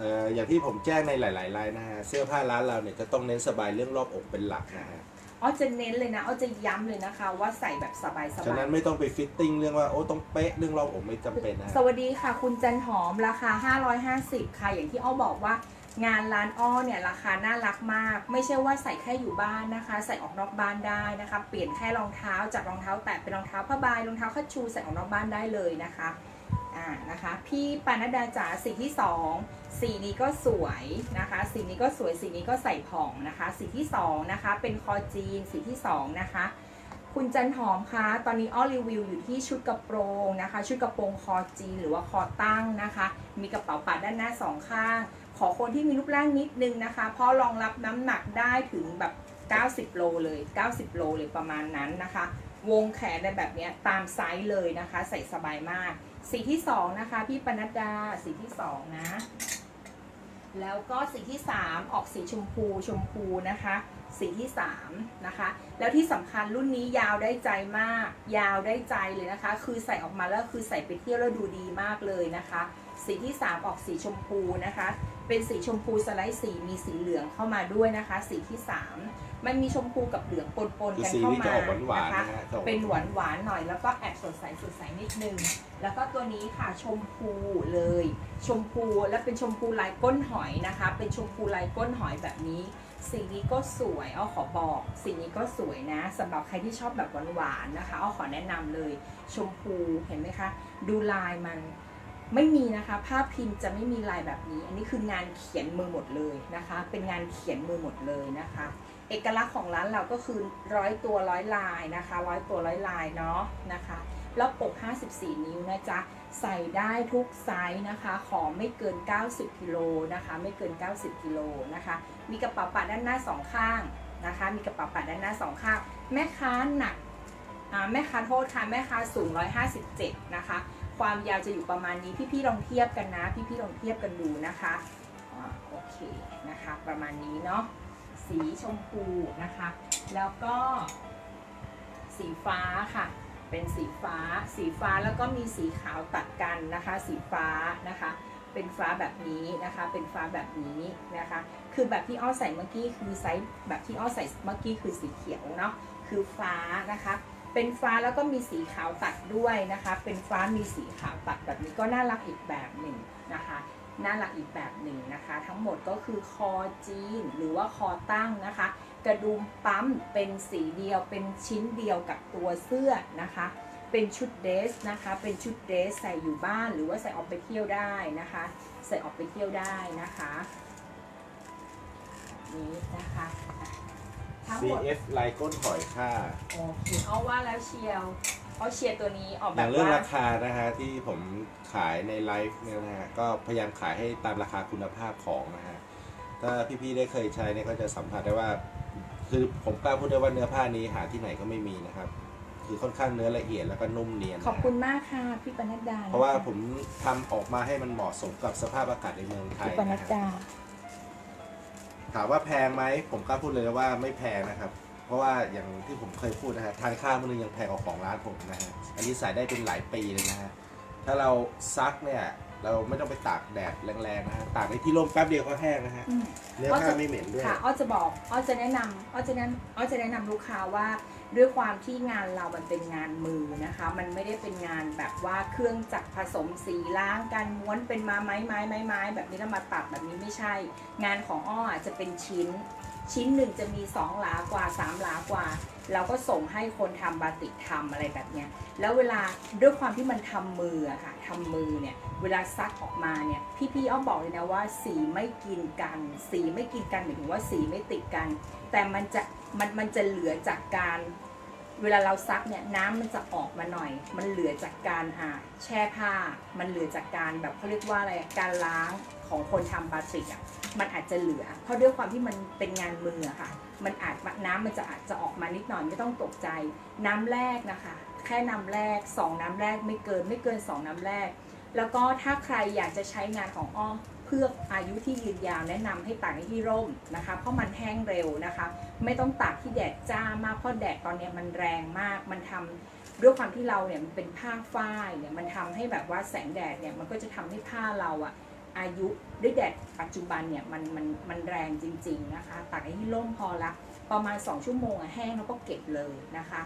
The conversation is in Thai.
เอ่ออย่างที่ผมแจ้งในหลายๆรายนะฮะเสื้อผ้าร้านเราเนี่ยจะต้องเน้นสบายเรื่องรอบอกเป็นหลักนะฮะอ้อจะเน้นเลยนะอ้อจะย้ำเลยนะคะ ว่าใส่แบบสบายๆ ฉะนั้นไม่ต้องไปฟิตติ้งเรื่องว่าโอ้ต้องเป๊ะเรื่องรอบอกไม่จำเป็นนะฮะ สวัสดีค่ะ คุณจันหอมราคา 550 ค่ะ อย่างที่อ้อบอกว่างานร้านอ้อเนี่ยราคาน่ารักมาก ไม่ใช่ว่าใส่แค่อยู่บ้านนะคะ ใส่ออกนอกบ้านได้นะคะ เปลี่ยนแค่รองเท้าจากรองเท้าแตะเป็นรองเท้าผ้าใบรองเท้าคัชชูใส่ออกนอกบ้านได้เลยนะคะอ่านะคะ พี่ปานัดดาจ๋าสีที่สอง สีนี้ก็สวยนะคะ สีนี้ก็สวย สีนี้ก็ใส่ผ่องนะคะ สีที่สองนะคะ เป็นคอจีน สีที่สองนะคะ คุณจันหอมคะ ตอนนี้อ้อรีวิวอยู่ที่ชุดกระโปรงนะคะ ชุดกระโปรงคอจีนหรือว่าคอตั้งนะคะ มีกระเป๋าปัดด้านหน้าสองข้าง ขอคนที่มีรูปร่างนิดนึงนะคะ เพราะรองรับน้ำหนักได้ถึงแบบ 90 โลเลย 90 โลเลยประมาณนั้นนะคะ วงแขนในแบบนี้ตามไซส์เลยนะคะ ใส่สบายมาก สีที่สองนะคะ พี่ปนัดดา สีที่สองนะ แล้วก็สีที่ 3 ออกสีชมพูชมพูนะคะ สีที่3นะคะ แล้วที่สำคัญรุ่นนี้ยาวได้ใจมาก ยาวได้ใจเลยนะคะ คือใส่ออกมาแล้วคือใส่ไปเที่ยวแล้วดูดีมากเลยนะคะ สีที่ 3 ออกสีชมพูนะคะ เป็นสีชมพูสไลด์สีมีสีเหลืองเข้ามาด้วยนะคะ สีที่ 3 มันมีชมพูกับเหลืองปนๆคือกันสีเข้านี้จะมาออกหวานๆนะคะนะฮะจะออกเป็นหวานหวานๆหน่อยแล้วก็แอบสดใสสดใสนิดนึง แล้วก็ตัวนี้ค่ะชมพูเลย ชมพูและเป็นชมพูลายก้นหอยนะคะ เป็นชมพูลายก้นหอยแบบนี้สีนี้ก็สวยอ้อขอบอกสีนี้ก็สวยนะสำหรับใครที่ชอบแบบหวานๆนะคะอ้อขอแนะนำเลย ชมพูเห็นไหมคะ ดูลายมัน ไม่มีนะคะภาพพิมพ์จะไม่มีลายแบบนี้ อันนี้คืองานเขียนมือหมดเลยนะคะ เป็นงานเขียนมือหมดเลยนะคะ เอกลักษณ์ของร้านเราก็คือร้อยตัวร้อยลายนะคะร้อยตัวร้อยลายเนาะนะคะแล้วปก 54 นิ้วนะจ๊ะ ใส่ได้ทุกไซส์นะคะ ขอไม่เกิน 90กิโลนะคะ ไม่เกิน 90กิโลนะคะ มีกระเป๋าปัดด้านหน้าสองข้างนะคะ มีกระเป๋าปัดด้านหน้าสองข้าง แม่ค้าหนัก แม่ค้าโทษค่ะ แม่ค้าสูง 157 นะคะ ความยาวจะอยู่ประมาณนี้ พี่ๆลองเทียบกันนะ พี่ๆลองเทียบกันดูนะคะโอเคนะคะ ประมาณนี้เนาะสีชมพูนะคะ แล้วก็ สีฟ้าค่ะ เป็นสีฟ้า สีฟ้าแล้วก็มีสีขาวตัดกันนะคะ สีฟ้านะคะ เป็นฟ้าแบบนี้นะคะ เป็นฟ้าแบบนี้นะคะ คือแบบที่อ้อใส่เมื่อกี้คือไซส์แบบที่อ้อใส่เมื่อกี้คือสีเขียวเนาะคือฟ้านะคะ เป็นฟ้าแล้วก็มีสีขาวตัดด้วยนะคะ เป็นฟ้ามีสีขาวตัดแบบนี้ก็น่ารักอีกแบบหนึ่งนะคะ น่ารักอีกแบบหนึ่งนะคะ ทั้งหมดก็คือคอจีนหรือว่าคอตั้งนะคะ กระดุมปั๊มเป็นสีเดียวเป็นชิ้นเดียวกับตัวเสื้อนะคะ เป็นชุดเดรสนะคะ เป็นชุดเดรสใส่อยู่บ้านหรือว่าใส่ออกไปเที่ยวได้นะคะ ใส่ออกไปเที่ยวได้นะคะนี้นะคะ ทั้งหมด CF ลายก้นหอยค่ะ โอเคเอาว่าแล้วเชียวเอาเชียร์ตัวนี้ออกอแบย่าบงเรื่องว่าราคานะฮะที่ผมขายในไลฟ์เนี่ยนะฮะก็พยายามขายให้ตามราคาคุณภาพของนะฮะถ้าพี่ๆได้เคยใช้เนี่ยก็จะสัมผัสได้ว่า คือผมกล้าพูดได้ว่าเนื้อผ้านี้หาที่ไหนก็ไม่มีนะครับ คือค่อนข้างเนื้อละเอียดแล้วก็นุ่มเนียนนะขอบคุณมากค่ะพี่ปนัดดานะคะเพราะว่าผมทำออกมาให้มันเหมาะสมกับสภาพอากาศในเมืองไทพี่ยปนันะดฮะดา ถามว่าแพงไหมผมกล้าพูดเลยว่าไม่แพงนะครับ เพราะว่าอย่างที่ผมเคยพูดนะฮะทานข้าวมื้อนึงยังแพงกว่าของร้านผมนะฮะอันนี้ใส่ได้เป็นหลายปีเลยนะฮะถ้าเราซักเนี่ย เราไม่ต้องไปตากแดดแรงๆนะฮะตากในที่ร่มแป๊บเดียวก็แห้งนะฮะอืม เนื้อก็ผ้าจะไม่เหม็นด้วย ค่ะอ้อจะบอกอ้อจะแนะนำอ้อจะแนะอ้อจะแนะนำลูกค้าว่าด้วยความที่งานเรามันเป็นงานมือนะคะ มันไม่ได้เป็นงานแบบว่าเครื่องจักรผสมสีล้างกันม้วนเป็นมาไม้ไม้ไม้ไม้แบบนี้แล้วมาตัดแบบนี้ไม่ใช่ งานของอ้ออะจะเป็นชิ้น ชิ้นหนึ่งจะมีสองหลากว่าสามหลากว่า เราก็ส่งให้คนทำบาติกทำอะไรแบบเนี้ย แล้วเวลาด้วยความที่มันทำมืออะค่ะ ทำมือเนี่ยเวลาซักออกมาเนี่ยพี่ๆอ้อมบอกเลยนะว่าสีไม่กินกัน สีไม่กินกันหมายถึงว่าสีไม่ติดกัน แต่มันจะมันมันจะเหลือจากการ เวลาเราซักเนี่ยน้ำมันจะออกมาหน่อย มันเหลือจากการอ่าแช่ผ้า มันเหลือจากการแบบเขาเรียกว่าอะไรการล้างของคนทำบาติกอะมันอาจจะเหลือ เพราะด้วยความที่มันเป็นงานมืออะค่ะ มันอาจน้ำมันจะอาจจะออกมานิดหน่อยไม่ต้องตกใจ น้ำแรกนะคะ แค่น้ำแรกสองน้ำแรกไม่เกินไม่เกินสองน้ำแรก แล้วก็ถ้าใครอยากจะใช้งานของอ้อมเพื่ออายุที่ยืนยาวแนะนำให้ตากในที่ร่มนะคะ เพราะมันแห้งเร็วนะคะ ไม่ต้องตากที่แดดจ้ามากเพราะแดดตอนนี้มันแรงมากมันทำด้วยความที่เราเนี่ยมันเป็นผ้าฝ้ายเนี่ยมันทำให้แบบว่าแสงแดดเนี่ยมันก็จะทำให้ผ้าเราอะอายุด้วยแดดปัจจุบันเนี่ยมันมันมันแรงจริง ๆนะคะตากไอ้ที่ร่มพอละประมาณ 2 ชั่วโมงอะแห้งแล้วก็เก็บเลยนะคะ